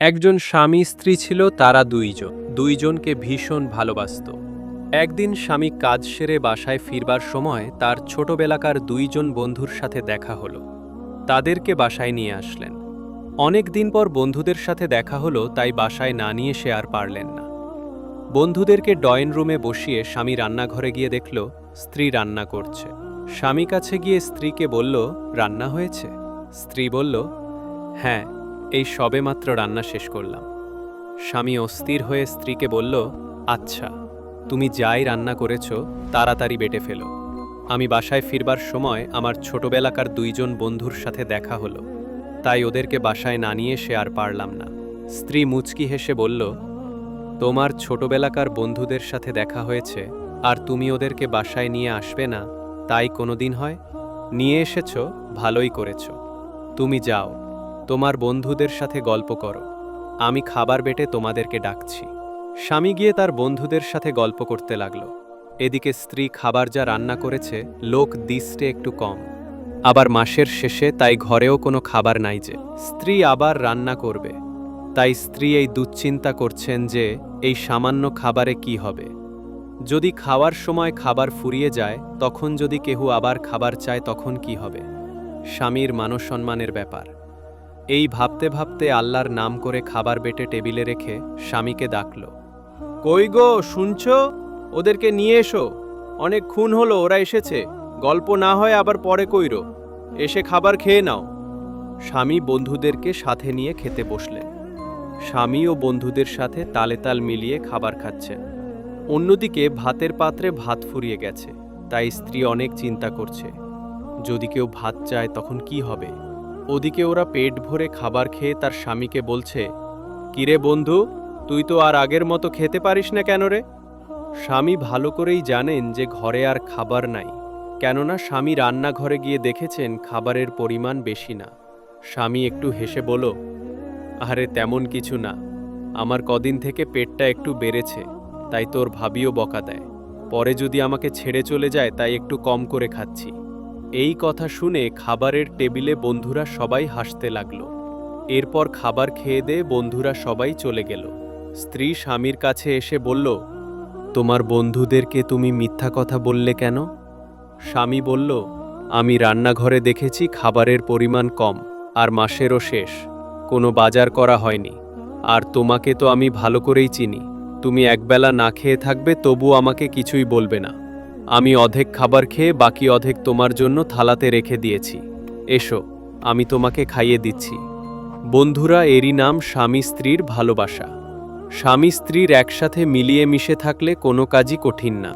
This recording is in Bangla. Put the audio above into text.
একজন স্বামী স্ত্রী ছিল, তারা দুইজন। দুইজনকে ভীষণ ভালোবাসত। একদিন স্বামী কাজ সেরে বাসায় ফিরবার সময় তার ছোটবেলাকার দুইজন বন্ধুর সাথে দেখা হলো। তাদেরকে বাসায় নিয়ে আসলেন। অনেক দিন পর বন্ধুদের সাথে দেখা হলো, তাই বাসায় না নিয়ে সে আর পারলেন না। বন্ধুদেরকে ডয়েন রুমে বসিয়ে স্বামী রান্নাঘরে গিয়ে দেখল, স্ত্রী রান্না করছে। স্বামী কাছে গিয়ে স্ত্রীকে বলল, রান্না হয়েছে? স্ত্রী বলল হ্যাঁ। এই সবেমাত্র রান্না শেষ করলাম। স্বামী অস্থির হয়ে স্ত্রীকে বলল আচ্ছা তুমি যাই রান্না করেছ, তাড়াতাড়ি বেটে ফেলো। আমি বাসায় ফিরবার সময় আমার ছোটবেলাকার দুইজন বন্ধুর সাথে দেখা হলো। তাই ওদেরকে বাসায় না নিয়ে সে আর পারলাম না। স্ত্রী মুচকি হেসে বলল, তোমার ছোটবেলাকার বন্ধুদের সাথে দেখা হয়েছে, আর তুমি ওদেরকে বাসায় নিয়ে আসবে না, তাই কোনোদিন হয়? নিয়ে এসেছ, ভালোই করেছ। তুমি যাও। তোমার বন্ধুদের সাথে গল্প করো। আমি খাবার বেটে তোমাদেরকে ডাকছি। স্বামী গিয়ে তার বন্ধুদের সাথে গল্প করতে লাগল। এদিকে স্ত্রী খাবার যা রান্না করেছে, লোক দিস্টে একটু কম। আবার মাসের শেষে তাই ঘরেও কোনো খাবার নাই যে। স্ত্রী আবার রান্না করবে। তাই স্ত্রী এই দুশ্চিন্তা করছেন যে, এই সামান্য খাবারে কি হবে? যদি খাওয়ার সময় খাবার ফুরিয়ে যায়, তখন যদি কেহ আবার খাবার চায়, তখন কি হবে? স্বামীর মানসম্মানের ব্যাপার। এই ভাবতে ভাবতে আল্লাহর নাম করে খাবার বেটে টেবিলে রেখে স্বামীকে ডাকল। কই গো, শুনছ? ওদেরকে নিয়ে এসো। অনেক খুন হলো, ওরা এসেছে। গল্প না হয় আবার পরে কইরো। এসে খাবার খেয়ে নাও। স্বামী বন্ধুদেরকে সাথে নিয়ে খেতে বসলেন। স্বামী ও বন্ধুদের সাথে তালে তাল মিলিয়ে খাবার খাচ্ছেন। অন্যদিকে ভাতের পাত্রে ভাত ফুরিয়ে গেছে, তাই স্ত্রী অনেক চিন্তা করছে। যদি কেউ ভাত চায় তখন কি হবে? ওদিকে ওরা পেট ভরে খাবার খেয়ে তার স্বামীকে বলছে, কিরে বন্ধু, তুই তো আর আগের মতো খেতে পারিস না কেন রে? স্বামী ভালো করেই জানেন যে ঘরে আর খাবার নাই, কেননা স্বামী রান্নাঘরে গিয়ে দেখেছেন খাবারের পরিমাণ বেশি না। স্বামী একটু হেসে বলল, আরে তেমন কিছু না, আমার কদিন থেকে পেটটা একটু বেড়েছে, তাই তোর ভাবিও বকা দেয়। পরে যদি আমাকে ছেড়ে চলে যায়, তাই একটু কম করে খাচ্ছি। এই কথা শুনে খাবারের টেবিলে বন্ধুরা সবাই হাসতে লাগল। এরপর খাবার খেয়ে দিয়ে বন্ধুরা সবাই চলে গেল। স্ত্রী স্বামীর কাছে এসে বলল, তোমার বন্ধুদেরকে তুমি মিথ্যা কথা বললে কেন? স্বামী বলল, আমি রান্নাঘরে দেখেছি খাবারের পরিমাণ কম আর মাসেরও শেষ। কোনো বাজার করা হয়নি। আর তোমাকে তো আমি ভালো করেই চিনি। তুমি একবেলা না খেয়ে থাকবে তবু আমাকে কিছুই বলবে না। আমি অধেক খাবার খেয়ে বাকি অধেক তোমার জন্য থালাতে রেখে দিয়েছি। এসো, আমি তোমাকে খাইয়ে দিচ্ছি। বন্ধুরা, এরই নাম স্বামী স্ত্রীর ভালোবাসা। স্বামী স্ত্রীর একসাথে মিলিয়ে মিশে থাকলে কোনো কাজই কঠিন না।